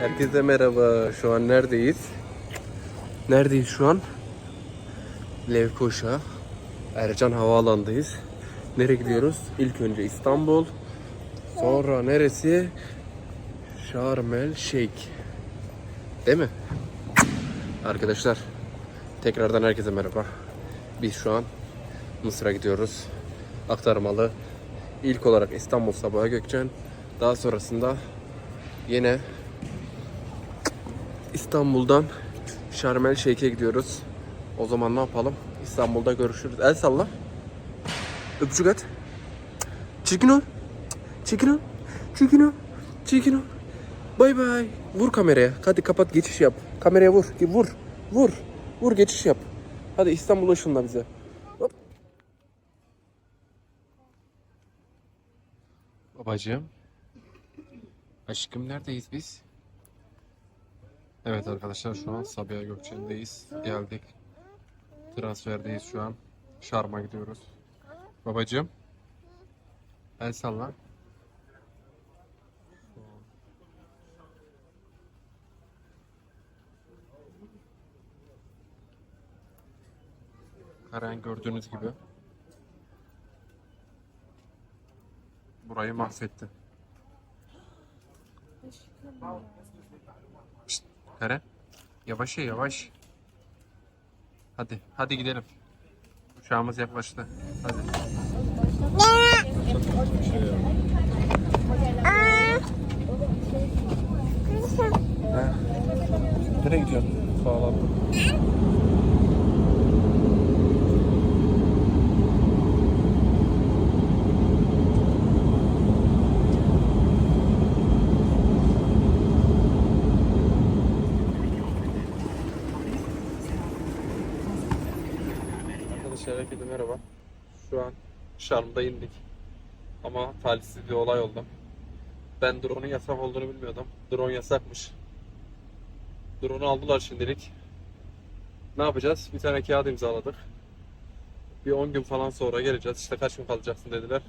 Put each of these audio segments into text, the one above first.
Herkese merhaba. Şu an neredeyiz? Neredeyiz şu an? Levkoşa. Ercan Havaalanı'ndayız. Nereye gidiyoruz? İlk önce İstanbul. Sonra neresi? Sharm el Sheikh. Değil mi? Arkadaşlar tekrardan herkese merhaba. Biz şu an Mısır'a gidiyoruz. Aktarmalı. İlk olarak İstanbul Sabaha Gökçen. Daha sonrasında yine İstanbul'dan Sharm el Şeyh'e gidiyoruz. O zaman ne yapalım? İstanbul'da görüşürüz. El salla. Öpücük at. Çirkin ol. Çirkin ol. Çirkin ol. Çirkin ol. Bay bay. Vur kameraya. Hadi kapat geçiş yap. Kameraya vur. Vur. Vur. Vur geçiş yap. Hadi İstanbul'a ışınla bize. Babacığım. Aşkım neredeyiz biz? Evet arkadaşlar şu an Sabiha Gökçen'deyiz. Geldik. Transferdeyiz şu an. Şarm'a gidiyoruz. Babacığım. El salla. Karen gördüğünüz gibi burayı mahvetti. Şşt, Karen yavaş ya yavaş. Hadi hadi gidelim. Uçağımız yaklaştı. Hadi. Ha. Nereye gidiyorsun? Sağlam. Arkadaşlar herkese merhaba. Şu an Şarm'da indik. Ama talihsiz bir olay oldu. Ben drone'un yasak olduğunu bilmiyordum. Drone yasakmış. Drone'u aldılar şimdilik. Ne yapacağız? Bir tane kağıt imzaladık. Bir 10 gün falan sonra geleceğiz. İşte kaç gün kalacaksın dediler.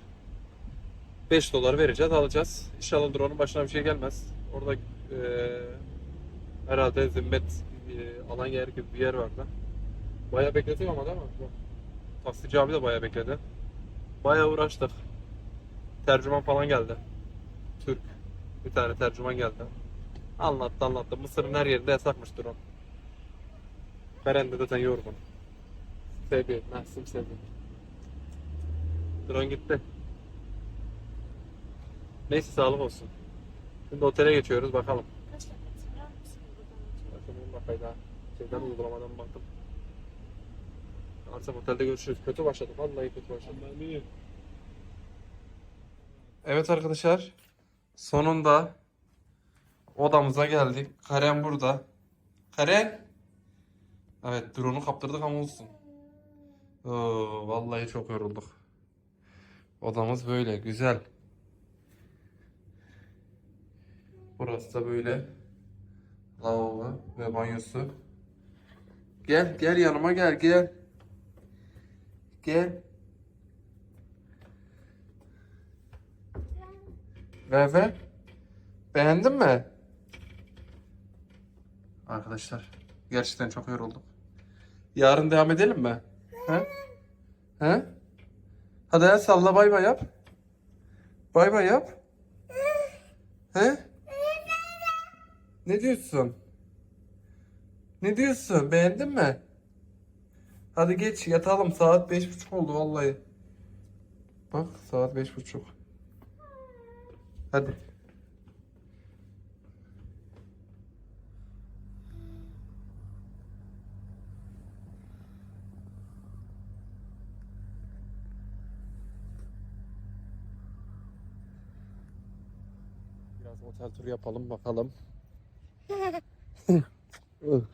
5 dolar vereceğiz, alacağız. İnşallah drone'un başına bir şey gelmez. Orada eee herhalde zimmet eee, alan yer gibi bir yer vardı. Bayağı bekletiyor ama değil mi? Taksici abi de bayağı bekledi. Bayağı uğraştık. Tercüman falan geldi. Türk. Bir tane tercüman geldi. Anlattı anlattı. Mısır'ın her yerinde yasakmış drone. Beren de zaten yorgun. Seviyor. Nasıl seviyor. Drone gitti. Neyse sağlık olsun. Şimdi otele geçiyoruz bakalım. Bakalım bakayım daha. Şeyden uygulamadan baktım. Artık otelde görüşürüz. Kötü başladı. Vallahi kötü başladı. Evet arkadaşlar. Sonunda odamıza geldik. Karen burada. Karen. Evet drone'u kaptırdık ama olsun. Oo, vallahi çok yorulduk. Odamız böyle güzel. Burası da böyle lavabo ve banyosu. Gel gel yanıma gel gel. Gel. Ver ver. Beğendin mi? Arkadaşlar gerçekten çok yorulduk. Yarın devam edelim mi? He? He? Hadi el salla bay bay yap. Bay bay yap. He? Ne diyorsun? Ne diyorsun? Beğendin mi? Hadi geç yatalım. Saat beş buçuk oldu vallahi. Bak saat beş buçuk. Hadi. Biraz otel turu yapalım bakalım.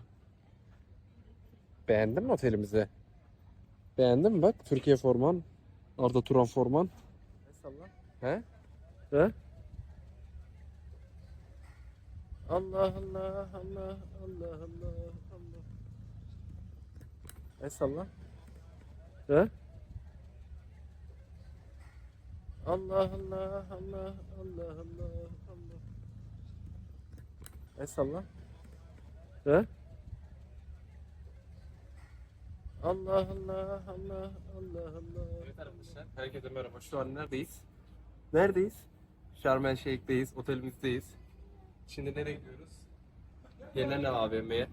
Beğendin mi otelimizi? Beğendin mi bak Türkiye forman. Arda Turan forman. He? He? Allah Allah Allah Allah Allah Allah. El salla. He? Allah Allah Allah Allah Allah Allah. El salla. He? Allah Allah Allah Allah Allah. Evet arkadaşlar herkese merhaba. Şu an neredeyiz? Neredeyiz? Şarm El Şeyh'teyiz, otelimizdeyiz. Şimdi nereye gidiyoruz? Yenen AVM'ye.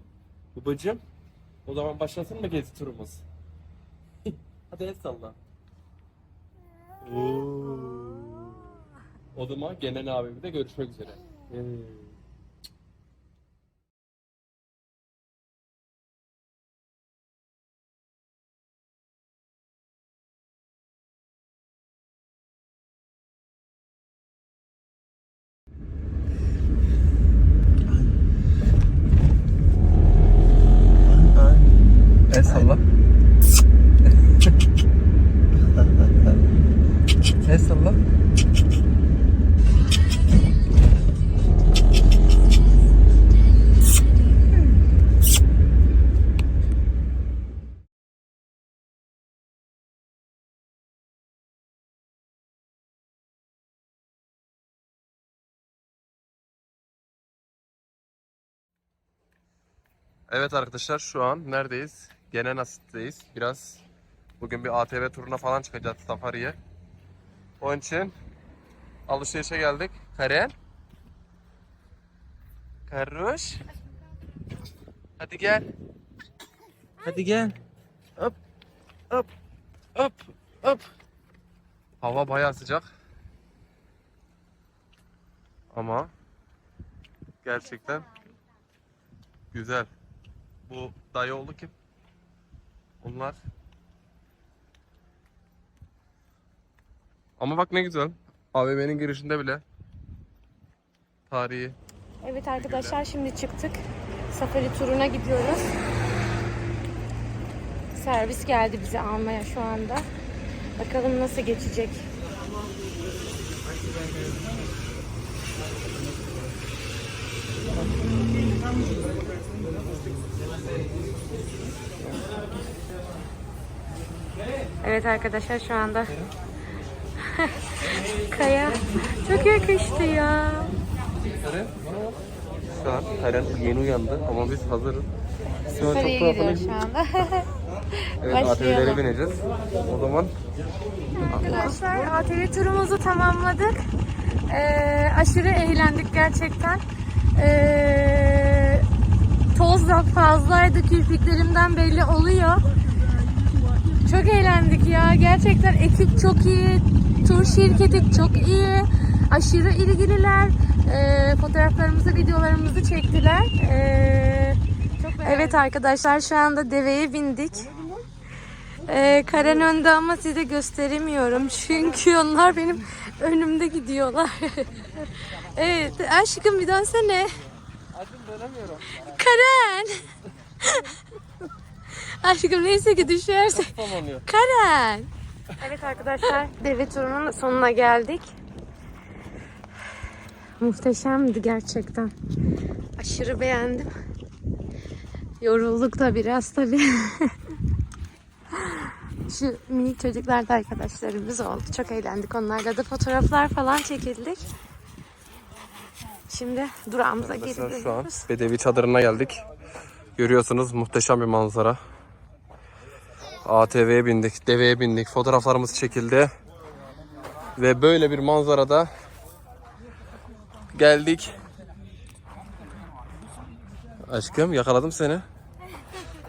Babacım, o zaman başlasın mı gezi turumuz? Hadi el salla. Oo. O zaman Genen AVM'de görüşmek üzere. El Evet arkadaşlar şu an neredeyiz? Gene Nasip'teyiz. Biraz bugün bir ATV turuna falan çıkacağız safariye. Onun için alışverişe geldik. Karen. Karuş. Hadi gel. Hadi gel. Hop. Hop. Hop. Hop. Hava bayağı sıcak. Ama gerçekten güzel. Bu dayı oğlu kim? Onlar. Ama bak ne güzel. AVM'nin girişinde bile tarihi. Evet arkadaşlar şimdi çıktık. Safari turuna gidiyoruz. Servis geldi bizi almaya şu anda. Bakalım nasıl geçecek. Evet arkadaşlar şu anda Kaya çok yakıştı ya. An Karen yeni uyandı ama biz hazırız. Safari'ye çok gidiyoruz tuhaf. şu anda. Evet Başlayalım. ATV'lere bineceğiz. O zaman Arkadaşlar ATV turumuzu tamamladık. Ee, aşırı eğlendik gerçekten. Ee, da fazlaydı kirpiklerimden belli oluyor. Çok eğlendik ya. Gerçekten ekip çok iyi. Tur şirketi çok iyi. Aşırı ilgililer. Ee, fotoğraflarımızı, videolarımızı çektiler. Ee, evet arkadaşlar şu anda deveye bindik. Ee, Karen önde ama size gösteremiyorum. Çünkü onlar benim önümde gidiyorlar. evet aşkım bir dönsene. Acım dönemiyorum. Karen. aşkım neyse ki düşerse. Tamamlıyor. Karen. Evet arkadaşlar deve turunun sonuna geldik. Muhteşemdi gerçekten. Aşırı beğendim. Yorulduk da biraz tabii. Şu minik çocuklar da arkadaşlarımız oldu. Çok eğlendik. Onlarla da fotoğraflar falan çekildik. Şimdi durağımıza geri Arkadaşlar şu an dönüyoruz. Bedevi çadırına geldik. Görüyorsunuz muhteşem bir manzara. ATV'ye bindik, deveye bindik, fotoğraflarımız çekildi. Ve böyle bir manzarada geldik. Aşkım yakaladım seni.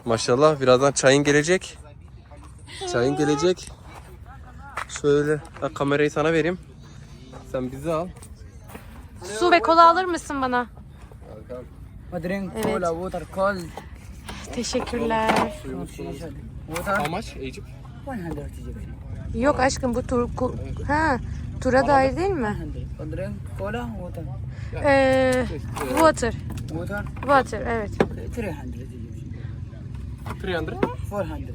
Maşallah birazdan çayın gelecek. Çayın gelecek. Şöyle bak kamerayı sana vereyim. Sen bizi al. Su ve kola alır mısın bana? drink Evet. cola, water, cold. Teşekkürler. Water, Amaç Eyüp. 100 Egyptian. Yok aşkım bu tur ku- ha tura dahil değil mi? 100. drink cola, water. Ee, water. Water, Water evet. 300 Egyptian. 300. 400.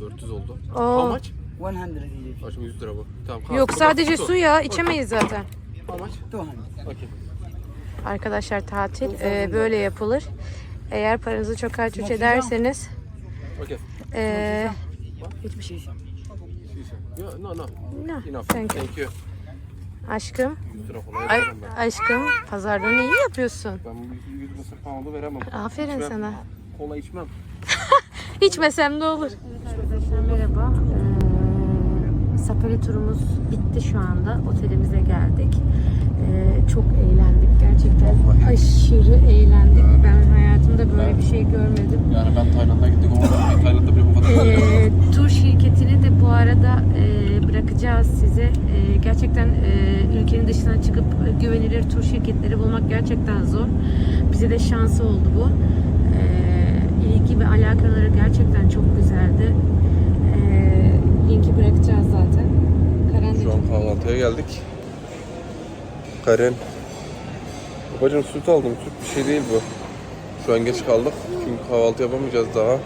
400 oldu. Oo. Amaç? 100 Egyptian. Aşkım 100 lira bu. Tamam. Yok sadece Su. su ya içemeyiz zaten. Amaç? 200. Okey. Arkadaşlar tatil e, böyle yapılır. Eğer paranızı çok harç ederseniz e, Hiçbir şey. Yo, no no. No, Enough. thank you. Thank you. Aşkım. 100 lira kolay Ay, aşkım pazardan iyi yapıyorsun. Ben bu 100 100 mısır pound'u veremem. Aferin İçmem. sana. Kola içmem. İçmesem de olur. Arkadaşlar merhaba. Safari turumuz bitti şu anda. Otelimize geldik. Ee, çok eğlendik gerçekten. Aşırı eğlendik. Ben hayatımda böyle bir şey görmedim. Yani ben Tayland'a gittik ama ben Tayland'da bile bu kadar Ee, tur şirketini de bu arada e, bırakacağız size. E, gerçekten e, ülkenin dışına çıkıp e, güvenilir tur şirketleri bulmak gerçekten zor. Bize de şansı oldu bu. E, ilgi ve alakaları gerçekten çok güzeldi. Linki bırakacağız zaten. Karen de Şu an çok kahvaltıya geldik. Karen. Babacım süt aldım. Süt bir şey değil bu. Şu an geç kaldık. Çünkü kahvaltı yapamayacağız daha.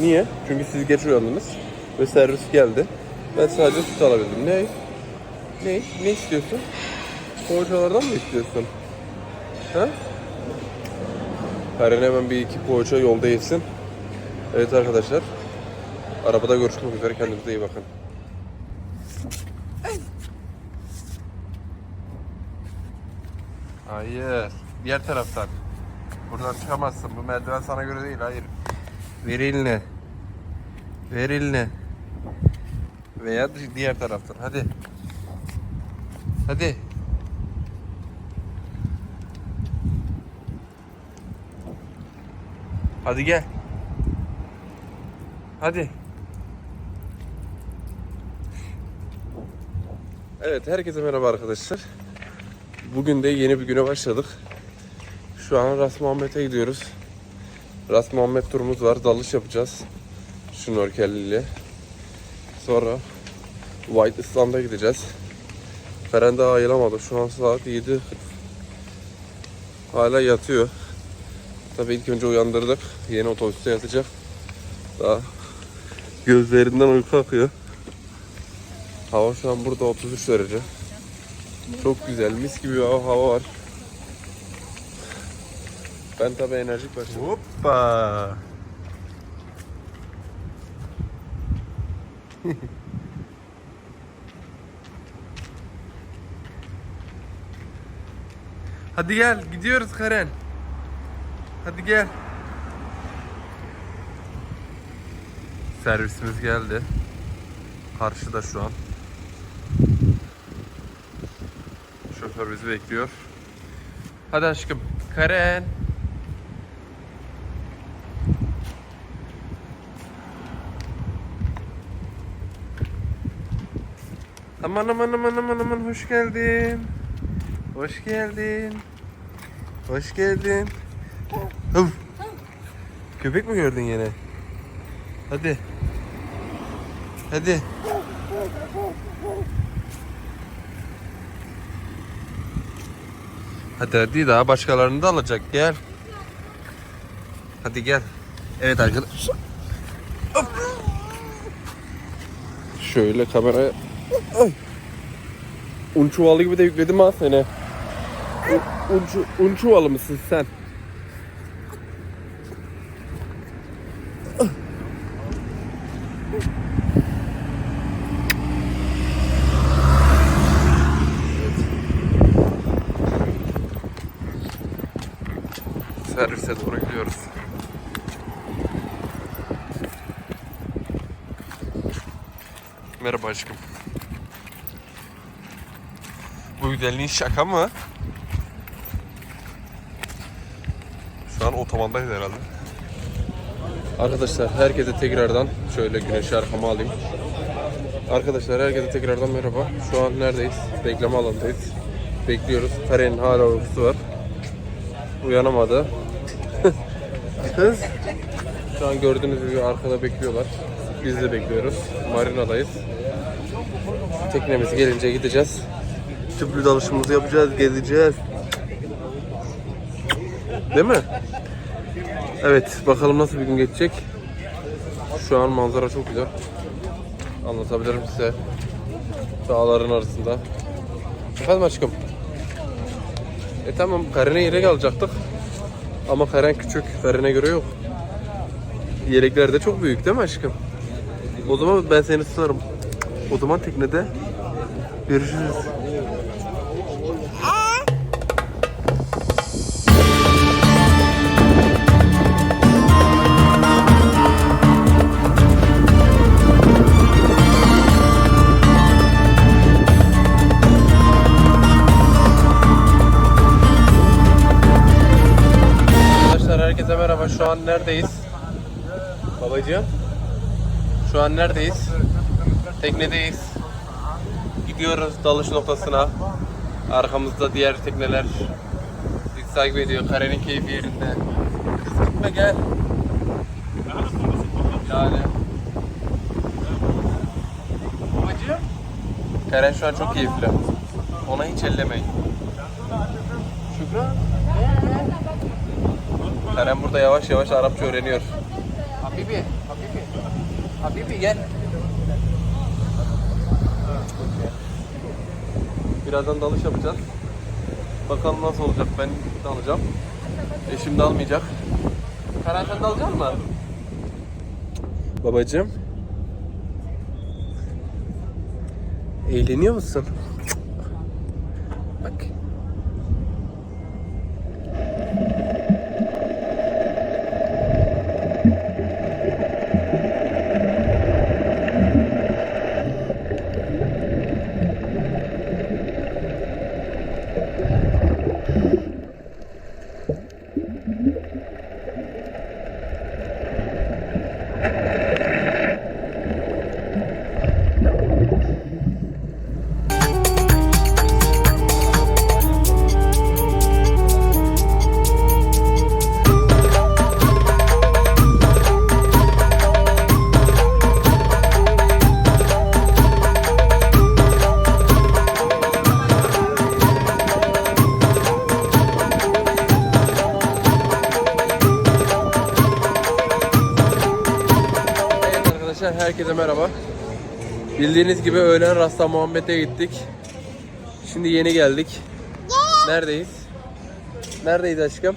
Niye? Çünkü siz geç uyandınız. Ve servis geldi. Ben sadece süt alabildim. Ne? Ne? Ne istiyorsun? Poğaçalardan mı istiyorsun? Ha? Karen hemen bir iki poğaça yolda yesin. Evet arkadaşlar. Arabada görüşmek üzere. Kendinize iyi bakın. Hayır. Diğer taraftan. Buradan çıkamazsın. Bu merdiven sana göre değil. Hayır. Ver eline. Ver eline. Veya di- diğer taraftan. Hadi. Hadi. Hadi gel. Hadi. Evet, herkese merhaba arkadaşlar. Bugün de yeni bir güne başladık. Şu an Ras Muhammed'e gidiyoruz. Ras Muhammed turumuz var. Dalış yapacağız. Şnorkel ile. Sonra White Island'a gideceğiz. Feren daha ayılamadı. Şu an saat 7. Hala yatıyor. Tabii ilk önce uyandırdık. Yeni otobüste yatacak. Daha gözlerinden uyku akıyor. Hava şu an burada 33 derece. Çok güzel, mis gibi bir hava, var. Ben tabii enerjik başladım. Hoppa! Hadi gel, gidiyoruz Karen. Hadi gel. Servisimiz geldi. Karşıda şu an. Şoför bizi bekliyor. Hadi aşkım. Karen. Aman aman aman aman aman hoş geldin. Hoş geldin. Hoş geldin. Hıv. Köpek mi gördün yine? Hadi. Hadi. Hadi hadi daha başkalarını da alacak gel. Hadi gel. Evet arkadaşlar. Şöyle kameraya. Ay. Un çuvalı gibi de yükledim ha seni. Un, un, un çuvalı mısın sen? Merhaba aşkım. Bu güzelliğin şaka mı? Şu an otobandayız herhalde. Arkadaşlar herkese tekrardan şöyle güneşi arkama alayım. Arkadaşlar herkese tekrardan merhaba. Şu an neredeyiz? Bekleme alanındayız. Bekliyoruz. Karenin hala uykusu var. Uyanamadı. Kız. Şu an gördüğünüz gibi arkada bekliyorlar. Biz de bekliyoruz. Marina'dayız. Teknemiz gelince gideceğiz. Tüplü dalışımızı yapacağız, gezeceğiz. Değil mi? Evet, bakalım nasıl bir gün geçecek. Şu an manzara çok güzel. Anlatabilirim size. Dağların arasında. Efendim aşkım? E tamam, Karen'e yelek alacaktık. Ama Karen küçük, Karen'e göre yok. Yelekler de çok büyük değil mi aşkım? O zaman ben seni tutarım. O zaman teknede görüşürüz. Arkadaşlar herkese merhaba. Şu an neredeyiz? Babacığım. Şu an neredeyiz? Teknedeyiz. Gidiyoruz dalış noktasına. Arkamızda diğer tekneler bizi takip ediyor. Karenin keyfi yerinde. Gitme gel. Yani. Babacığım. Karen şu an çok keyifli. Ona hiç ellemeyin. Şükran. Karen burada yavaş yavaş Arapça öğreniyor. Habibi, gel. Birazdan dalış yapacağız. Bakalım nasıl olacak. Ben dalacağım. Eşim dalmayacak. Karen sen dalacak mı? Babacığım. Eğleniyor musun? Merhaba. Bildiğiniz gibi öğlen Rasta Muhammed'e gittik. Şimdi yeni geldik. Neredeyiz? Neredeyiz aşkım?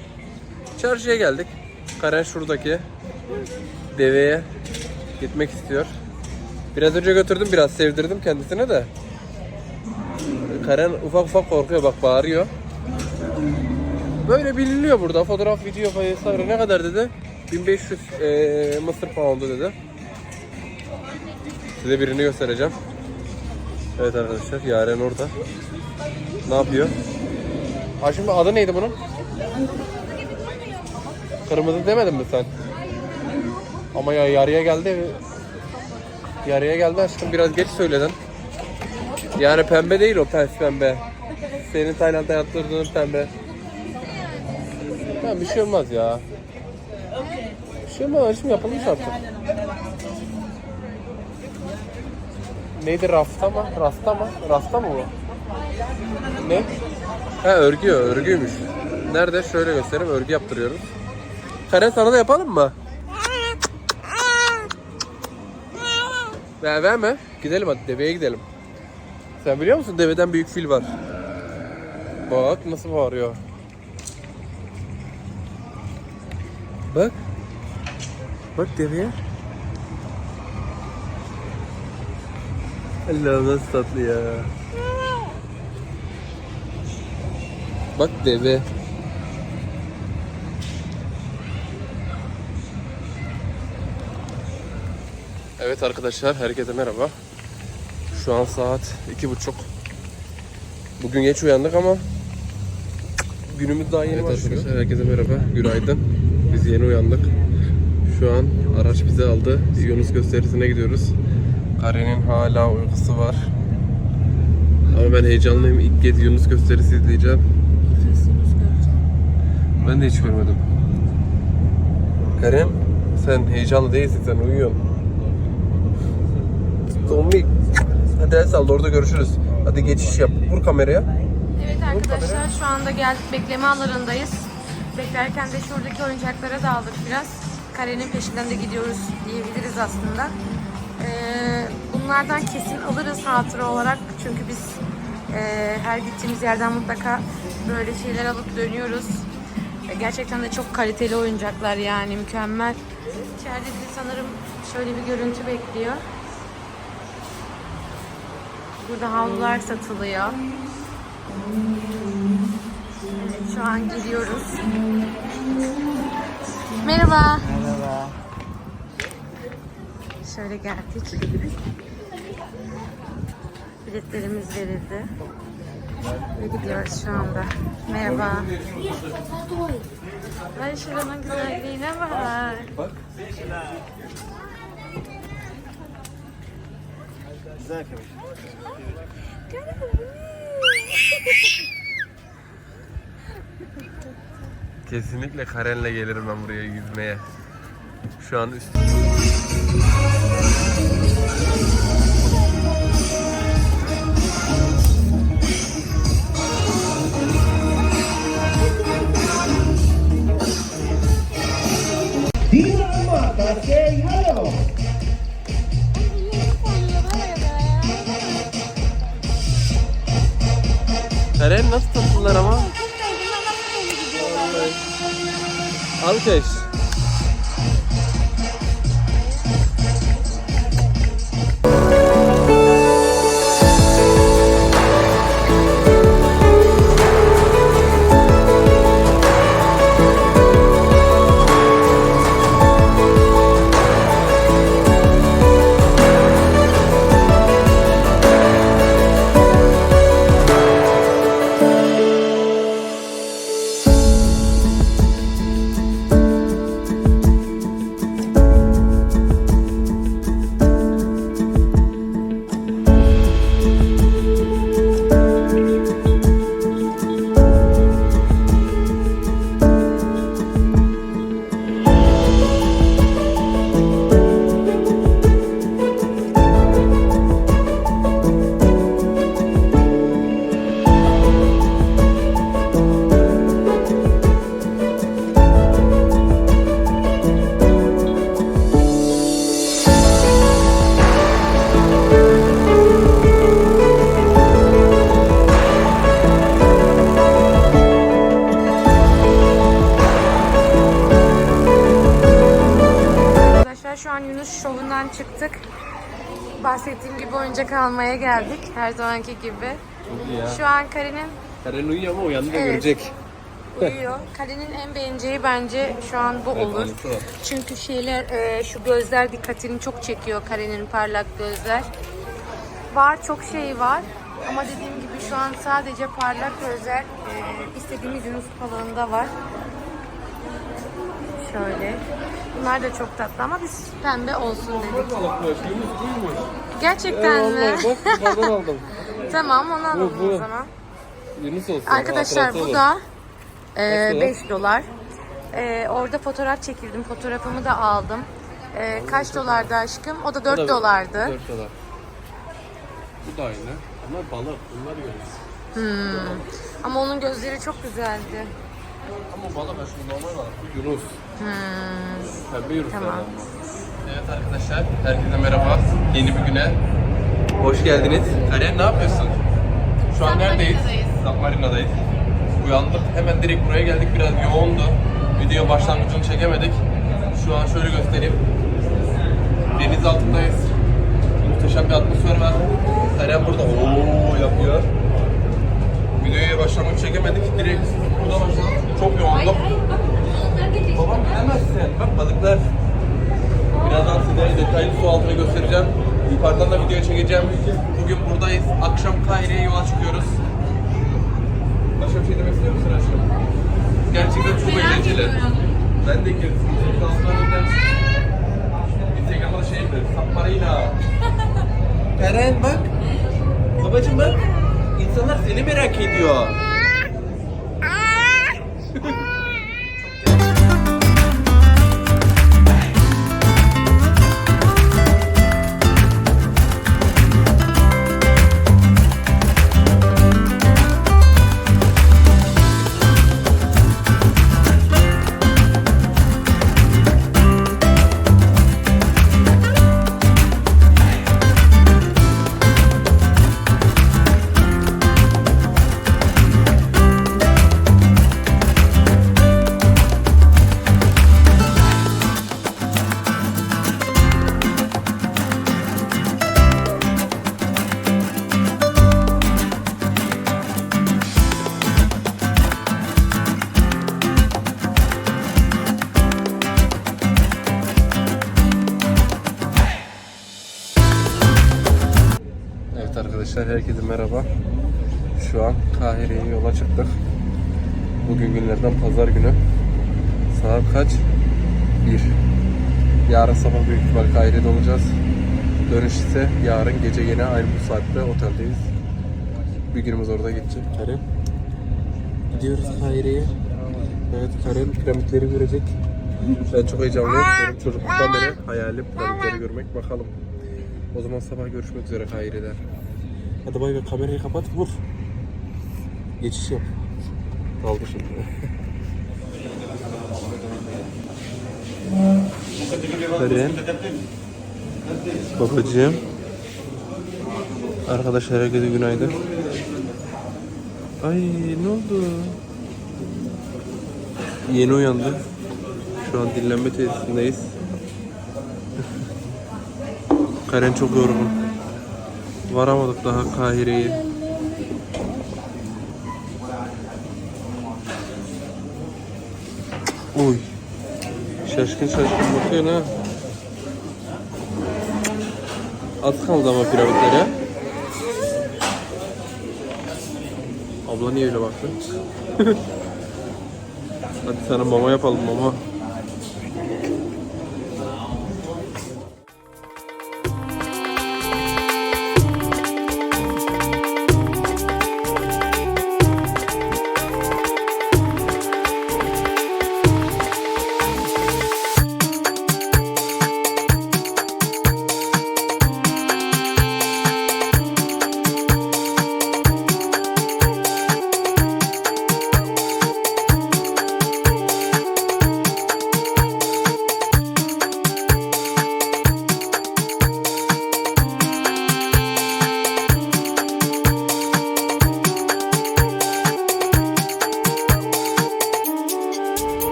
Çarşıya geldik. Karen şuradaki deveye gitmek istiyor. Biraz önce götürdüm biraz sevdirdim kendisine de. Karen ufak ufak korkuyor bak bağırıyor. Böyle biliniyor burada. Fotoğraf, video, vesaire ne kadar dedi? 1500 eee Mısır poundu dedi. Size birini göstereceğim. Evet arkadaşlar Yaren orada. Ne yapıyor? Ha şimdi adı neydi bunun? Kırmızı demedin mi sen? Ama ya yarıya geldi. Yarıya geldi aşkım biraz geç söyledin. Yani pembe değil o pes pembe. Senin Tayland'da yaptırdığın pembe. Tamam bir şey olmaz ya. Bir şey olmaz şimdi yapılmış artık. Neydi rafta mı? Rasta mı? Rasta mı bu? Ne? Ha örgü, örgüymüş. Nerede? Şöyle göstereyim. Örgü yaptırıyoruz. Karen sana da yapalım mı? Ver verme. Gidelim hadi deveye gidelim. Sen biliyor musun deveden büyük fil var. Bak nasıl bağırıyor. Bak. Bak deveye. Allah'ım nasıl tatlı ya. Bak deve. Evet arkadaşlar herkese merhaba. Şu an saat iki buçuk. Bugün geç uyandık ama günümüz daha yeni evet başlıyor. Arkadaşlar herkese merhaba. Günaydın. Biz yeni uyandık. Şu an araç bizi aldı. Yunus gösterisine gidiyoruz. Karenin hala uykusu var. Ama ben heyecanlıyım. İlk kez Yunus gösterisi izleyeceğim. Ben de hiç görmedim. Karen, sen heyecanlı değilsin. Sen uyuyorsun. Tommy. Hadi el salla orada görüşürüz. Hadi geçiş yap. Vur kameraya. Evet arkadaşlar şu anda geldik bekleme alanındayız. Beklerken de şuradaki oyuncaklara daldık biraz. Karenin peşinden de gidiyoruz diyebiliriz aslında. Ee, bunlardan kesin alırız hatıra olarak. Çünkü biz e, her gittiğimiz yerden mutlaka böyle şeyler alıp dönüyoruz. Ve gerçekten de çok kaliteli oyuncaklar yani mükemmel. İçeride bizi sanırım şöyle bir görüntü bekliyor. Burada havlular satılıyor. Evet, şu an gidiyoruz. Merhaba. Merhaba. Şöyle geldik. Biletlerimiz verildi. Ve gidiyoruz şu anda. Merhaba. Ay şuranın güzelliğine bak. Kesinlikle Karen'le gelirim ben buraya yüzmeye. Şu an üst Karen nasıl tatlılar ama? Alkış. Almaya geldik. Her zamanki gibi. Şu an Karin'in Karen uyuyor ama uyandı da Evet. görecek. uyuyor. Karin'in en beğeneceği bence şu an bu olur. anısı var. Çünkü şeyler, e, şu gözler dikkatini çok çekiyor Karin'in parlak gözler. Var çok şey var. Ama dediğim gibi şu an sadece parlak gözler e, istediğimiz Yunus balığında var. Şöyle. Bunlar da çok tatlı ama biz pembe olsun dedik. Gerçekten mi? Bak aldım. tamam onu alalım bu. o zaman. Yunus olsun. Arkadaşlar bu da dolar? 5 dolar. E, orada fotoğraf çekildim. Fotoğrafımı da aldım. E, kaç dolardı aşkım? O da 4 Bu da dolardı. 4 dolar. Bu da aynı. Bunlar balık. Bunlar Yunus. Ama onun gözleri çok güzeldi. Ama balık aslında normal balık. Bu Yunus. Hmm. Yunus. Tamam. Evet arkadaşlar. Herkese merhaba. Yeni bir güne. Hoş geldiniz. Karen ne yapıyorsun? Şu an neredeyiz? Submarina'dayız. Uyandık. Hemen direkt buraya geldik. Biraz yoğundu. Video başlangıcını çekemedik. Şu an şöyle göstereyim. Deniz altındayız. Muhteşem bir atmosfer var. Karen burada ooo yapıyor. Videoya başlangıç çekemedik. Direkt burada başladık. Çok yoğunduk. Babam bilemezsin. Bak balıklar. Birazdan size detaylı su altını göstereceğim. Yukarıdan da video çekeceğim. Bugün buradayız. Akşam Kahire'ye yola çıkıyoruz. Başka bir şey demek istiyor musun aşkım? Gerçekten çok eğlenceli. Ben de girdim. Da şey mi? Sapparıyla. Eren bak. Babacım bak. İnsanlar seni merak ediyor. Kahire'ye yola çıktık. Bugün günlerden pazar günü. Saat kaç? 1. Yarın sabah büyük ihtimal Kahire'de olacağız. Dönüş ise yarın gece yine aynı bu saatte oteldeyiz. Bir günümüz orada geçecek. Karen. Gidiyoruz Kahire'ye. Evet Karen piramitleri görecek. Ben çok heyecanlıyım. Benim çocukluktan beri hayalim piramitleri görmek. Bakalım. O zaman sabah görüşmek üzere Kahire'de. Hadi bay bay kamerayı kapat vur. Geçiş yap. Kaldı şimdi. Karen. Babacığım. Arkadaşlar herkese günaydın. Ay ne oldu? Yeni uyandı. Şu an dinlenme tesisindeyiz. Karen çok yorgun. Varamadık daha Kahire'ye. Uy. Şaşkın şaşkın bakıyorsun ha. Az kaldı ama piramitlere. Abla niye öyle baktı? Hadi sana mama yapalım mama.